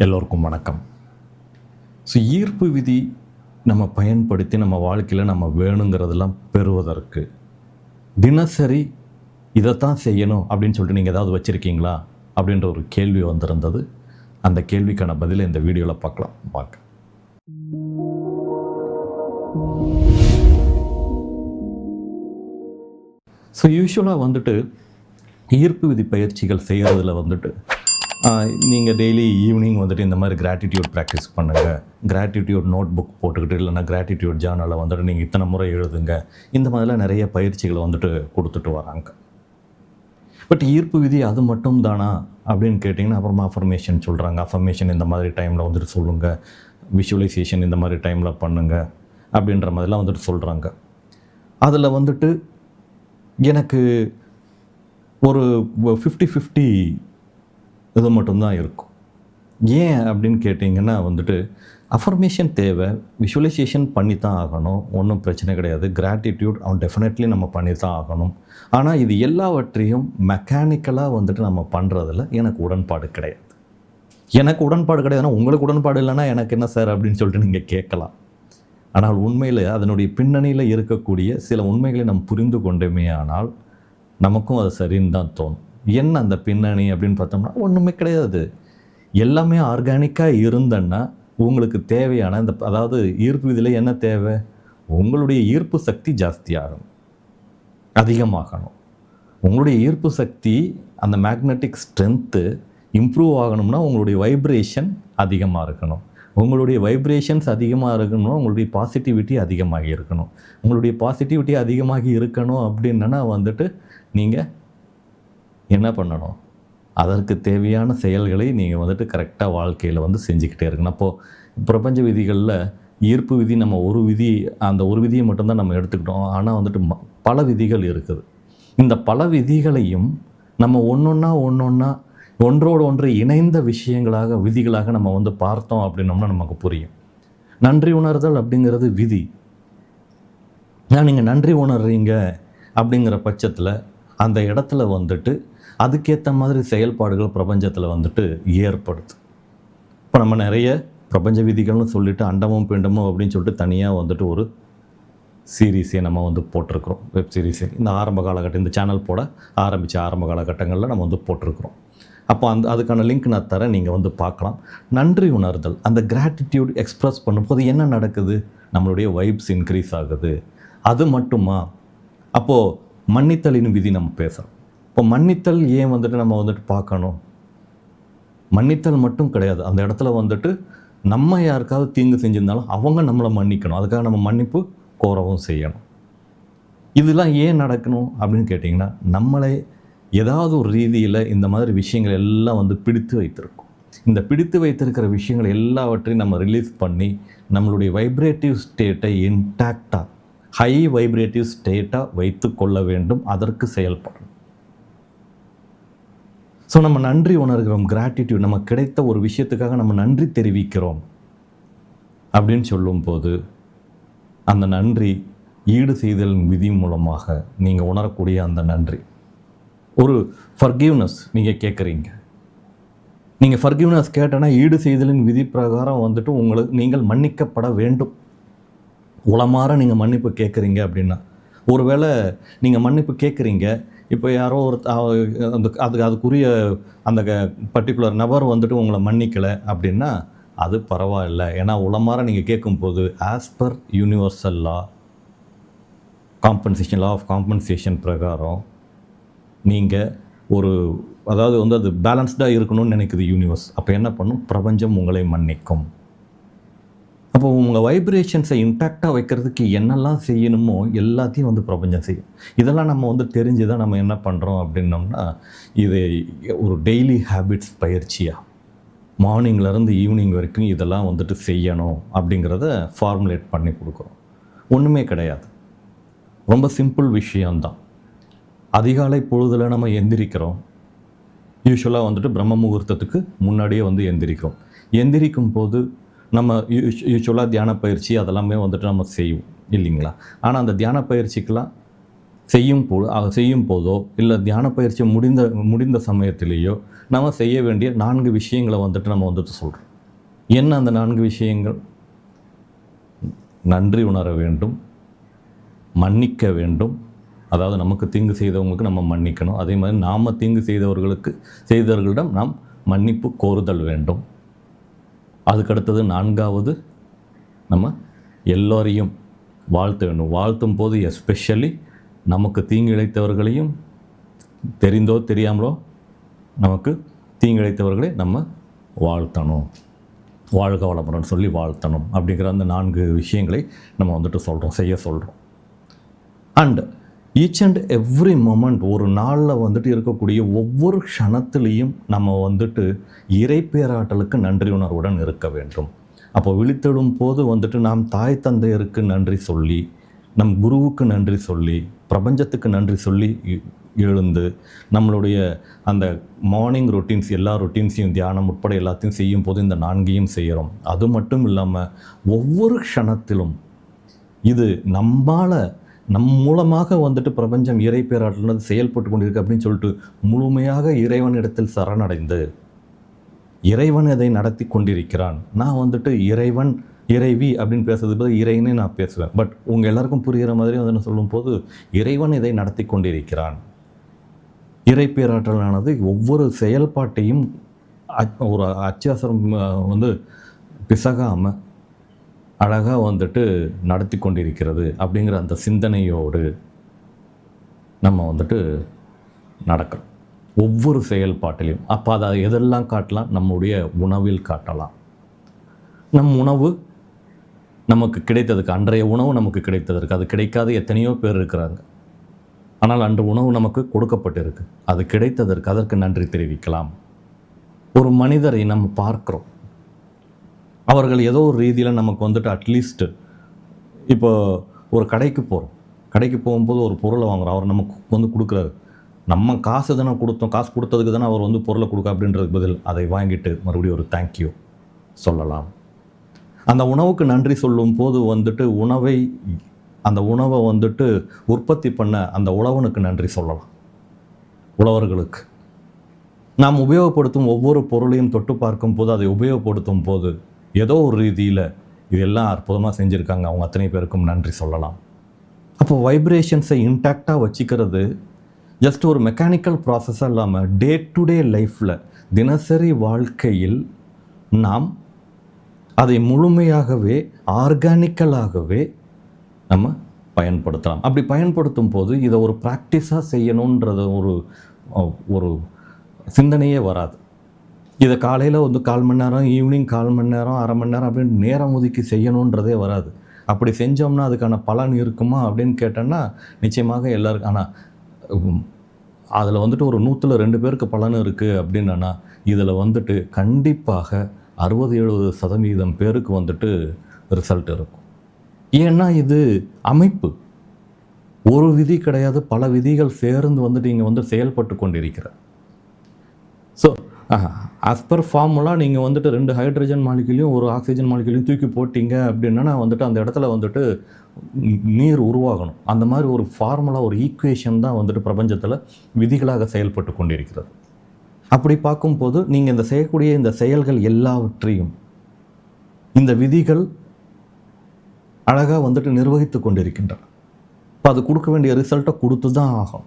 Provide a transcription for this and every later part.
எல்லோருக்கும் வணக்கம். ஸோ ஈர்ப்பு விதி நம்ம பயன்படுத்தி நம்ம வாழ்க்கையில் நம்ம வேணுங்கிறதெல்லாம் பெறுவதற்கு தினசரி இதைத்தான் செய்யணும் அப்படின்னு சொல்லிட்டு நீங்கள் ஏதாவது வச்சுருக்கீங்களா? அப்படின்ற ஒரு கேள்வி வந்திருந்தது. அந்த கேள்விக்கான பதிலை இந்த வீடியோவில் பார்க்கலாம். வாங்க ஸோ யூஸ்வலாக வந்துட்டு ஈர்ப்பு விதி பயிற்சிகள் செய்கிறதுல வந்துட்டு நீங்கள் டெய்லி ஈவினிங் வந்துட்டு இந்த மாதிரி கிராட்டிடியூட் ப்ராக்டிஸ் பண்ணுங்கள் கிராட்டிடியூட் நோட் புக் போட்டுக்கிட்டு இல்லைன்னா கிராட்டிடியூட் ஜேர்னலில் வந்துட்டு நீங்கள் இத்தனை முறை எழுதுங்க. இந்த மாதிரிலாம் நிறைய பயிற்சிகளை வந்துட்டு கொடுத்துட்டு வராங்க. பட் ஈர்ப்பு விதி அது மட்டும் தானா? அப்படின்னு கேட்டிங்கன்னா அப்புறமா அஃபர்மேஷன் சொல்கிறாங்க அஃபர்மேஷன் இந்த மாதிரி டைமில் வந்துட்டு சொல்லுங்கள் விஷுவலைசேஷன் இந்த மாதிரி டைமில் பண்ணுங்கள் அப்படின்ற மாதிரிலாம் வந்துட்டு சொல்கிறாங்க அதில் வந்துட்டு எனக்கு ஒரு ஃபிஃப்டி ஃபிஃப்டி இது மட்டும்தான் இருக்கும். ஏன் அப்படின்னு கேட்டிங்கன்னா வந்துட்டு அஃபர்மேஷன் தேவை விஷுவலைசேஷன் பண்ணி தான் ஆகணும். ஒன்றும் பிரச்சனை கிடையாது. கிராட்டிடியூட் அவன் டெஃபினெட்லி நம்ம பண்ணி தான் ஆகணும். ஆனால் இது எல்லாவற்றையும் மெக்கானிக்கலாக வந்துட்டு நம்ம பண்ணுறதுல எனக்கு உடன்பாடு கிடையாது. எனக்கு உடன்பாடு கிடையாதுன்னா உங்களுக்கு உடன்பாடு இல்லைன்னா எனக்கு என்ன சார் அப்படின்னு சொல்லிட்டு நீங்கள் கேட்கலாம். ஆனால் உண்மையில் அதனுடைய பின்னணியில் இருக்கக்கூடிய சில உண்மைகளை நம்ம புரிந்து கொண்டோமே ஆனால் நமக்கும் அது சரின்னு தான் தோணும். என்ன அந்த பின்னணி அப்படின்னு பார்த்தோம்னா ஒன்றுமே கிடையாது. எல்லாமே ஆர்கானிக்காக இருந்தன்னா உங்களுக்கு தேவையான இந்த அதாவது ஈர்ப்பு இதில் என்ன தேவை? உங்களுடைய ஈர்ப்பு சக்தி ஜாஸ்தியாகணும் அதிகமாகணும். உங்களுடைய ஈர்ப்பு சக்தி அந்த மேக்னெட்டிக் ஸ்ட்ரென்த்து இம்ப்ரூவ் ஆகணும்னா உங்களுடைய வைப்ரேஷன் அதிகமாக இருக்கணும். உங்களுடைய வைப்ரேஷன்ஸ் அதிகமாக இருக்கணும் உங்களுடைய பாசிட்டிவிட்டி அதிகமாகி இருக்கணும். உங்களுடைய பாசிட்டிவிட்டி அதிகமாகி இருக்கணும் அப்படின்னா வந்துட்டு நீங்கள் என்ன பண்ணணும்? அதற்கு தேவையான செயல்களை நீங்கள் வந்துட்டு கரெக்டாக வாழ்க்கையில் வந்து செஞ்சுக்கிட்டே இருக்கணும். அப்போது பிரபஞ்ச விதிகளில் ஈர்ப்பு விதி நம்ம ஒரு விதி அந்த ஒரு விதியை மட்டும்தான் நம்ம எடுத்துக்கிட்டோம். ஆனால் வந்துட்டு ம- பல விதிகள் இருக்குது. இந்த பல விதிகளையும் நம்ம ஒன்றொன்னா ஒன்றொன்னா ஒன்றோடு ஒன்று இணைந்த விஷயங்களாக விதிகளாக நம்ம வந்து பார்த்தோம் அப்படின்னோம்னா நமக்கு புரியும். நன்றி உணர்தல் அப்படிங்கிறது விதி. நான் நீங்கள் நன்றி உணர்றீங்க அப்படிங்கிற பட்சத்தில் அந்த இடத்துல வந்துட்டு அதுக்கேற்ற மாதிரி செயல்பாடுகள் பிரபஞ்சத்தில் வந்துட்டு ஏற்படுது. இப்போ நம்ம நிறைய பிரபஞ்ச விதிகள்னு சொல்லிட்டு அண்டமும் பிண்டமும் அப்படின்னு சொல்லிட்டு தனியாக வந்துட்டு ஒரு சீரீஸே நம்ம வந்து போட்டிருக்கிறோம். வெப் சீரிஸே. இந்த ஆரம்ப காலகட்டம் இந்த சேனல் போட ஆரம்பித்த ஆரம்ப காலகட்டங்களில் நம்ம வந்து போட்டிருக்கிறோம். அப்போ அந்த அதுக்கான லிங்க் நான் தரேன். நீங்கள் வந்து பார்க்கலாம். நன்றி உணர்தல். அந்த கிராட்டிடியூட் எக்ஸ்ப்ரெஸ் பண்ணும்போது என்ன நடக்குது? நம்மளுடைய வைப்ஸ் இன்க்ரீஸ் ஆகுது. அது மட்டுமா? அப்போது மன்னித்தலின் விதி நம்ம பேசுகிறோம் இப்போ மன்னித்தல் ஏன் வந்துட்டு நம்ம வந்துட்டு பார்க்கணும்? மன்னித்தல் மட்டும் கிடையாது. அந்த இடத்துல வந்துட்டு நம்ம யாருக்காவது தீங்கு செஞ்சிருந்தாலும் அவங்க நம்மளை மன்னிக்கணும். அதுக்காக நம்ம மன்னிப்பு கோரவும் செய்யணும். இதெல்லாம் ஏன் நடக்கணும் அப்படின்னு கேட்டிங்கன்னா நம்மளை ஏதாவது ஒரு ரீதியில் இந்த மாதிரி விஷயங்கள் எல்லாம் வந்து பிடித்து வைத்திருக்கும். இந்த பிடித்து வைத்திருக்கிற விஷயங்கள் எல்லாவற்றையும் நம்ம ரிலீஸ் பண்ணி நம்மளுடைய வைப்ரேட்டிவ் ஸ்டேட்டை இன்டாக்டாக ஹை வைப்ரேட்டிவ் ஸ்டேட்டாக வைத்து கொள்ள வேண்டும். அதற்கு செயல்படணும். ஸோ நம்ம நன்றி உணர்கிறோம் கிராட்டிடியூட் நம்ம கிடைத்த ஒரு விஷயத்துக்காக நம்ம நன்றி தெரிவிக்கிறோம். அப்படின்னு சொல்லும்போது அந்த நன்றி ஈடு செய்தலின் விதி மூலமாக நீங்கள் உணரக்கூடிய அந்த நன்றி. ஒரு ஃபர்கிவ்னஸ் நீங்கள் கேட்குறீங்க. நீங்கள் ஃபர்கிவ்னஸ் கேட்டனா ஈடு செய்தலின் விதி பிரகாரம் வந்துட்டு உங்களுக்கு நீங்கள் மன்னிக்கப்பட வேண்டும். உளமாற நீங்கள் மன்னிப்பு கேட்குறீங்க அப்படின்னா ஒருவேளை நீங்கள் மன்னிப்பு கேட்குறீங்க இப்போ யாரோ ஒரு அந்த அதுக்கு அதுக்குரிய அந்த பர்டிகுலர் நபர் வந்துட்டு உங்களை மன்னிக்கலை அப்படின்னா அது பரவாயில்ல. ஏன்னா உளமாற நீங்கள் கேட்கும்போது as per universal law compensation law of compensation பிரகாரம் நீங்கள் ஒரு அதாவது வந்து அது பேலன்ஸ்டாக இருக்கணும்னு நினைக்குது யூனிவர்ஸ் அப்போ என்ன பண்ணும்? பிரபஞ்சம் உங்களை மன்னிக்கும். அப்போ உங்கள் வைப்ரேஷன்ஸை இன்டாக்டாக வைக்கிறதுக்கு என்னெல்லாம் செய்யணுமோ எல்லாத்தையும் வந்து பிரபஞ்சம் செய்யும். இதெல்லாம் நம்ம வந்து தெரிஞ்சு தான் நம்ம என்ன பண்ணுறோம் அப்படின்னோம்னா இது ஒரு டெய்லி ஹேபிட்ஸ் பயிற்சியாக மார்னிங்லேருந்து ஈவினிங் வரைக்கும் இதெல்லாம் வந்துட்டு செய்யணும் அப்படிங்கிறத ஃபார்முலேட் பண்ணி கொடுக்குறோம். ஒன்றுமே கிடையாது. ரொம்ப சிம்பிள் விஷயம்தான். அதிகாலை பொழுதில் நம்ம எந்திரிக்கிறோம். யூஸ்வலாக வந்துட்டு பிரம்ம முகூர்த்தத்துக்கு முன்னாடியே வந்து எந்திரிக்கிறோம். எந்திரிக்கும் போது நம்ம யூஸ்வலாக தியான பயிற்சி அதெல்லாமே வந்துட்டு நம்ம செய்வோம் இல்லைங்களா? ஆனால் அந்த தியான பயிற்சிக்கெலாம் செய்யும் போ செய்யும் போதோ இல்லை தியான பயிற்சி முடிந்த முடிந்த சமயத்திலேயோ நம்ம செய்ய வேண்டிய நான்கு விஷயங்களை வந்துட்டு நம்ம வந்துட்டு சொல்கிறோம் என்ன அந்த நான்கு விஷயங்கள்? நன்றி உணர வேண்டும் மன்னிக்க வேண்டும். அதாவது நமக்கு தீங்கு செய்தவங்களுக்கு நம்ம மன்னிக்கணும். அதே மாதிரி நாம் தீங்கு செய்தவர்களுக்கு செய்தவர்களிடம் நாம் மன்னிப்பு கோருதல் வேண்டும். அதுக்கடுத்தது நான்காவது நம்ம எல்லோரையும் வாழ்த்த வேண்டும் வாழ்த்தும் போது எஸ்பெஷலி நமக்கு தீங்கு இழைத்தவர்களையும் தெரிந்தோ தெரியாமலோ நமக்கு தீங்கிழைத்தவர்களை நம்ம வாழ்த்தணும். வாழ்க வளமுடன் சொல்லி வாழ்த்தணும் அப்படிங்கிற அந்த நான்கு விஷயங்களை நம்ம வந்துட்டு சொல்கிறோம் செய்ய சொல்கிறோம் and each and every moment ஒரு நாளில் வந்துட்டு இருக்கக்கூடிய ஒவ்வொரு க்ஷணத்துலேயும் நம்ம வந்துட்டு இறைப்பேராட்டலுக்கு நன்றி உணர்வுடன் இருக்க வேண்டும். அப்போ விழித்தெழும் போது வந்துட்டு நாம் தாய் தந்தையருக்கு நன்றி சொல்லி நம் குருவுக்கு நன்றி சொல்லி பிரபஞ்சத்துக்கு நன்றி சொல்லி எழுந்து நம்மளுடைய அந்த மார்னிங் ரொட்டீன்ஸ் எல்லா ரொட்டீன்ஸையும் தியானம் உட்பட எல்லாத்தையும் செய்யும் போது இந்த நான்கையும் செய்கிறோம். அது மட்டும் இல்லாமல் ஒவ்வொரு க்ஷணத்திலும் இது நம்மால் நம் மூலமாக வந்துட்டு பிரபஞ்சம் இறை பேராற்றல் செயல்பட்டு கொண்டிருக்கு அப்படின்னு சொல்லிட்டு முழுமையாக இறைவனிடத்தில் சரணடைந்து இறைவன் இதை நடத்தி கொண்டிருக்கிறான். நான் வந்துட்டு இறைவன் இறைவி அப்படின்னு பேசுறது பதில் இறைனே நான் பேசுவேன். பட் உங்கள் எல்லாருக்கும் புரிகிற மாதிரி வந்து நான் சொல்லும்போது இறைவன் இதை நடத்தி கொண்டிருக்கிறான். இறை பேராற்றலானது ஒவ்வொரு செயல்பாட்டையும் அச்- ஒரு அத்தியாசரம் வந்து பிசகாமல் அழகாக வந்துட்டு நடத்தி கொண்டிருக்கிறது அப்படிங்கிற அந்த சிந்தனையோடு நம்ம வந்துட்டு நடக்கிறோம். ஒவ்வொரு செயல்பாட்டிலையும் அப்போ அதை எதெல்லாம் காட்டலாம்? நம்முடைய உணவில் காட்டலாம். நம் உணவு நமக்கு கிடைத்ததுக்கு அன்றைய உணவு நமக்கு கிடைத்ததற்கு. அது கிடைக்காத எத்தனையோ பேர் இருக்கிறாங்க. ஆனால் அன்று உணவு நமக்கு கொடுக்கப்பட்டிருக்கு. அது கிடைத்ததற்கு அதற்கு நன்றி தெரிவிக்கலாம். ஒரு மனிதரை நம்ம பார்க்குறோம். அவர்கள் ஏதோ ஒரு ரீதியில் நமக்கு வந்துட்டு அட்லீஸ்ட்டு இப்போ ஒரு கடைக்கு போகிறோம் கடைக்கு போகும்போது ஒரு பொருளை வாங்குறோம். அவர் நமக்கு வந்து கொடுக்குறாரு. நம்ம காசு தானே கொடுத்தோம். காசு கொடுத்ததுக்கு தானே அவர் வந்து பொருளை கொடுக்க அப்படின்றதுக்கு பதில் அதை வாங்கிட்டு மறுபடியும் ஒரு தேங்க்யூ சொல்லலாம். அந்த உணவுக்கு நன்றி சொல்லும் போது வந்துட்டு உணவை அந்த உணவை வந்துட்டு உற்பத்தி பண்ண அந்த உழவனுக்கு நன்றி சொல்லலாம். உழவர்களுக்கு. நாம் உபயோகப்படுத்தும் ஒவ்வொரு பொருளையும் தொட்டு பார்க்கும் போது அதை உபயோகப்படுத்தும் போது ஏதோ ஒரு ரீதியில் இதெல்லாம் அற்புதமாக செஞ்சுருக்காங்க. அவங்க அத்தனை பேருக்கும் நன்றி சொல்லலாம். அப்போ வைப்ரேஷன்ஸை இன்டாக்டாக வச்சுக்கிறது ஜஸ்ட் ஒரு மெக்கானிக்கல் ப்ராசஸாக இல்லாமல் டே டு டே லைஃப்பில் தினசரி வாழ்க்கையில் நாம் அதை முழுமையாகவே ஆர்கானிக்கலாகவே நம்ம பயன்படுத்தலாம். அப்படி பயன்படுத்தும் போது இதை ஒரு ப்ராக்டிஸாக செய்யணுன்றது ஒரு ஒரு சிந்தனையே வராது. இதை காலையில் வந்து கால் மணி நேரம் ஈவினிங் கால் மணி நேரம் அரை மணி நேரம் அப்படின்னு நேரம் ஒதுக்கி செய்யணுன்றதே வராது. அப்படி செஞ்சோம்னா அதுக்கான பலன் இருக்குமா அப்படின்னு கேட்டோன்னா நிச்சயமாக எல்லாருக்கும் ஆனால் அதில் வந்துட்டு ஒரு நூற்றில் ரெண்டு பேருக்கு பலன் இருக்குது அப்படின்னா இதில் வந்துட்டு கண்டிப்பாக அறுபது எழுபது சதவீதம் பேருக்கு வந்துட்டு ரிசல்ட் இருக்கும். ஏன்னா இது அமைப்பு. ஒரு விதி கிடையாது பல விதிகள் சேர்ந்து வந்துட்டு இங்கே வந்து செயல்பட்டு கொண்டிருக்கிறார் ஸோ ஆஸ் பர் ஃபார்முலா நீங்கள் வந்துட்டு ரெண்டு ஹைட்ரஜன் மாலிகுலையும் ஒரு ஆக்சிஜன் மாலிகுலையும் தூக்கி போட்டிங்க அப்படின்னா வந்துட்டு அந்த இடத்துல வந்துட்டு நீர் உருவாகணும். அந்த மாதிரி ஒரு ஃபார்முலா ஒரு ஈக்குவேஷன் தான் வந்துட்டு பிரபஞ்சத்தில் விதிகளாக செயல்பட்டு கொண்டிருக்கிறது. அப்படி பார்க்கும்போது நீங்கள் இந்த செய்யக்கூடிய இந்த செயல்கள் எல்லாவற்றையும் இந்த விதிகள் அழகாக வந்துட்டு நிர்வகித்து கொண்டிருக்கின்றன. இப்போ அது கொடுக்க வேண்டிய ரிசல்ட்டை கொடுத்து தான் ஆகும்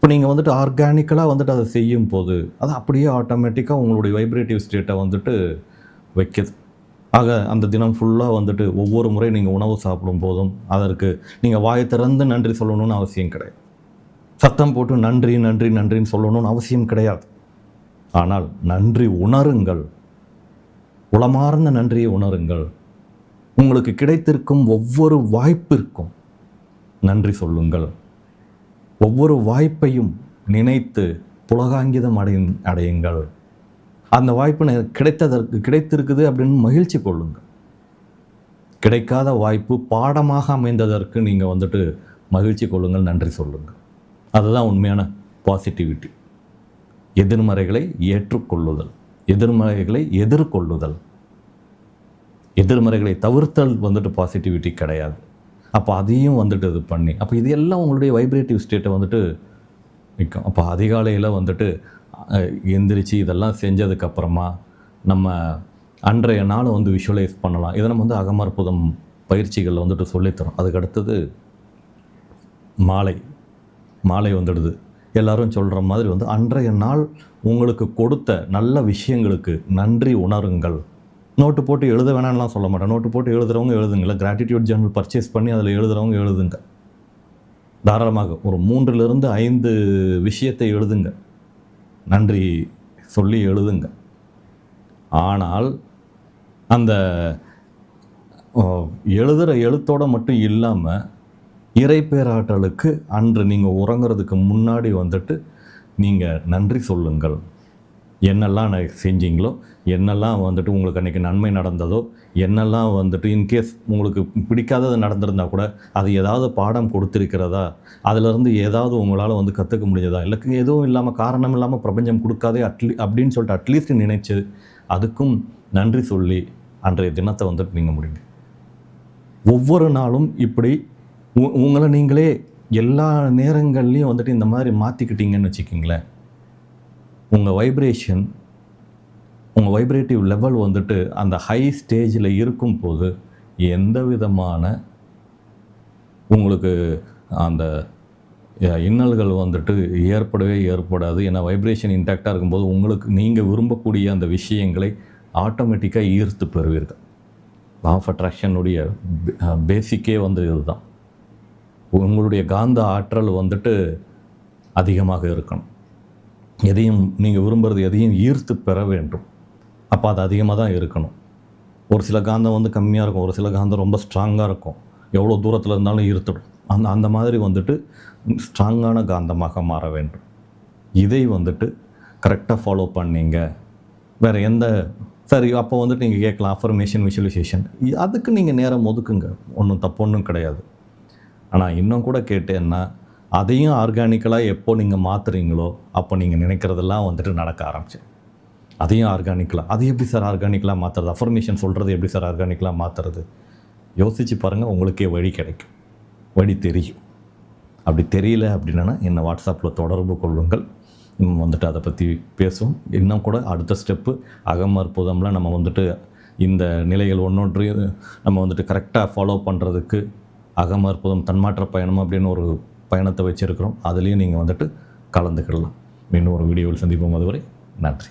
இப்போ நீங்கள் வந்துட்டு ஆர்கானிக்கலாக வந்துட்டு அதை செய்யும் போது அது அப்படியே ஆட்டோமேட்டிக்காக உங்களுடைய வைப்ரேட்டிவ் ஸ்டேட்டை வந்துட்டு வைக்கிது. ஆக அந்த தினம் ஃபுல்லாக வந்துட்டு ஒவ்வொரு முறை நீங்கள் உணவு சாப்பிடும் போதும் அதற்கு நீங்கள் வாயை திறந்து நன்றி சொல்லணும்னு அவசியம் கிடையாது. சத்தம் போட்டு நன்றி நன்றி நன்றின்னு சொல்லணும்னு அவசியம் கிடையாது. ஆனால் நன்றி உணருங்கள். உளமார்ந்த நன்றியை உணருங்கள். உங்களுக்கு கிடைத்திருக்கும் ஒவ்வொரு வாய்ப்பிற்கும் நன்றி சொல்லுங்கள். ஒவ்வொரு வாய்ப்பையும் நினைத்து புலகாங்கிதம் அடை அடையுங்கள். அந்த வாய்ப்பு கிடைத்ததற்கு கிடைத்திருக்குது அப்படின்னு மகிழ்ச்சி கொள்ளுங்கள். கிடைக்காத வாய்ப்பு பாடமாக அமைந்ததற்கு நீங்கள் வந்துட்டு மகிழ்ச்சி கொள்ளுங்கள் நன்றி சொல்லுங்கள். அதுதான் உண்மையான பாசிட்டிவிட்டி எதிர்மறைகளை ஏற்றுக்கொள்ளுதல். எதிர்மறைகளை எதிர்கொள்ளுதல். எதிர்மறைகளை தவிர்த்தல் வந்துட்டு பாசிட்டிவிட்டி கிடையாது. அப்போ அதையும் வந்துட்டு இது பண்ணி அப்போ இது எல்லாம் உங்களுடைய வைப்ரேட்டிவ் ஸ்டேட்டை வந்துட்டு நிற்கும் அப்போ அதிகாலையில் வந்துட்டு எந்திரிச்சு இதெல்லாம் செஞ்சதுக்கப்புறமா நம்ம அன்றைய நாளை வந்து விஷுவலைஸ் பண்ணலாம். இதை நம்ம வந்து அகமற்புதம் பயிற்சிகளில் வந்துட்டு சொல்லித்தரோம். அதுக்கு அடுத்தது மாலை. மாலை வந்துடுது. எல்லாரும் சொல்கிற மாதிரி வந்து அன்றைய நாள் உங்களுக்கு கொடுத்த நல்ல விஷயங்களுக்கு நன்றி உணருங்கள். நோட்டு போட்டு எழுத வேணாம்லாம் சொல்ல மாட்டேன். நோட்டு போட்டு எழுதுறவங்க எழுதுங்கள கிராட்டிடியூட் ஜேர்னல் பர்ச்சேஸ் பண்ணி அதில் எழுதுறவங்க எழுதுங்க. தாராளமாக ஒரு மூன்றிலிருந்து ஐந்து விஷயத்தை எழுதுங்க. நன்றி சொல்லி எழுதுங்க. ஆனால் அந்த எழுதுகிற எழுத்தோட மட்டும் இல்லாமல் இறைப்பேராற்றலுக்கு அன்று நீங்கள் உறங்குறதுக்கு முன்னாடி வந்துட்டு நீங்கள் நன்றி சொல்லுங்கள். என்னெல்லாம் நான் செஞ்சீங்களோ என்னெல்லாம் வந்துட்டு உங்களுக்கு அன்றைக்கி நன்மை நடந்ததோ என்னெல்லாம் வந்துட்டு இன்கேஸ் உங்களுக்கு பிடிக்காதது நடந்திருந்தா கூட அது ஏதாவது பாடம் கொடுத்துருக்கிறதா? அதிலிருந்து ஏதாவது உங்களால் வந்து கற்றுக்க முடிஞ்சதா? இல்லை எதுவும் இல்லாமல் காரணம் இல்லாமல் பிரபஞ்சம் கொடுக்காதே அட்லீ அப்படின்னு சொல்லிட்டு அட்லீஸ்ட் நினைச்சு அதுக்கும் நன்றி சொல்லி அன்றைய தினத்தை வந்துட்டு நீங்கள் முடிங்க. ஒவ்வொரு நாளும் இப்படி உ- உங்களை நீங்களே எல்லா நேரங்கள்லேயும் வந்துட்டு இந்த மாதிரி மாற்றிக்கிட்டீங்கன்னு வச்சுக்கிங்களேன். உங்கள் வைப்ரேஷன் உங்கள் வைப்ரேட்டிவ் லெவல் வந்துட்டு அந்த ஹை ஸ்டேஜில் இருக்கும்போது எந்த விதமான உங்களுக்கு அந்த இன்னல்கள் வந்துட்டு ஏற்படவே ஏற்படாது ஏன்னா வைப்ரேஷன் இன்டாக்டாக இருக்கும்போது உங்களுக்கு நீங்கள் விரும்பக்கூடிய அந்த விஷயங்களை ஆட்டோமேட்டிக்காக ஈர்த்து பெறுவீர்கள். லா ஆஃப் அட்ராக்ஷனுடைய பேசிக்கே வந்து இதுதான். உங்களுடைய காந்த ஆற்றல் வந்துட்டு அதிகமாக இருக்கணும். எதையும் நீங்கள் விரும்புகிறது எதையும் ஈர்த்து பெற வேண்டும். அப்போ அது அதிகமாக தான் இருக்கணும். ஒரு சில காந்தம் வந்து கம்மியாக இருக்கும். ஒரு சில காந்தம் ரொம்ப ஸ்ட்ராங்காக இருக்கும். எவ்வளோ தூரத்தில் இருந்தாலும் ஈர்த்துடும். அந்த அந்த மாதிரி வந்துட்டு ஸ்ட்ராங்கான காந்தமாக மாற வேண்டும். இதை வந்துட்டு கரெக்டாக ஃபாலோ பண்ணீங்க. வேறு எந்த சரி அப்போ வந்துட்டு நீங்கள் கேட்கலாம். அஃபர்மேஷன் விஷுவலைசேஷன் அதுக்கு நீங்கள் நேரம் ஒதுக்குங்க. ஒன்றும் தப்பு ஒன்றும் கிடையாது. ஆனால் இன்னும் கூட கேட்டேன்னா அதையும் ஆர்கானிக்கலாக எப்போ நீங்கள் மாற்றுறீங்களோ அப்போ நீங்கள் நினைக்கிறதெல்லாம் வந்துட்டு நடக்க ஆரம்பிச்சு. அதையும் ஆர்கானிக்கலாக அது எப்படி சார் ஆர்கானிக்கலாக மாற்றுறது அஃபர்மேஷன் சொல்கிறது எப்படி சார் ஆர்கானிக்கலாக மாற்றுறது யோசித்து பாருங்கள் உங்களுக்கே வழி கிடைக்கும். வழி தெரியும். அப்படி தெரியல அப்படின்னா என்னை வாட்ஸ்அப்பில் தொடர்பு கொள்ளுங்கள். வந்துட்டு அதை பற்றி பேசுவோம். இன்னும் கூட அடுத்த ஸ்டெப்பு அகமற்புதம்ல நம்ம வந்துட்டு இந்த நிலைகள் ஒன்றொன்று நம்ம வந்துட்டு கரெக்டாக ஃபாலோ பண்ணுறதுக்கு அகமற்புதம் தன்மாற்ற பயணம் அப்படின்னு ஒரு பயணத்தை வச்சுருக்கிறோம். அதுலேயும் நீங்கள் வந்துட்டு கலந்துக்கிடலாம். இன்னும் ஒரு வீடியோவில் சந்திப்போம். அதுவரை நன்றி.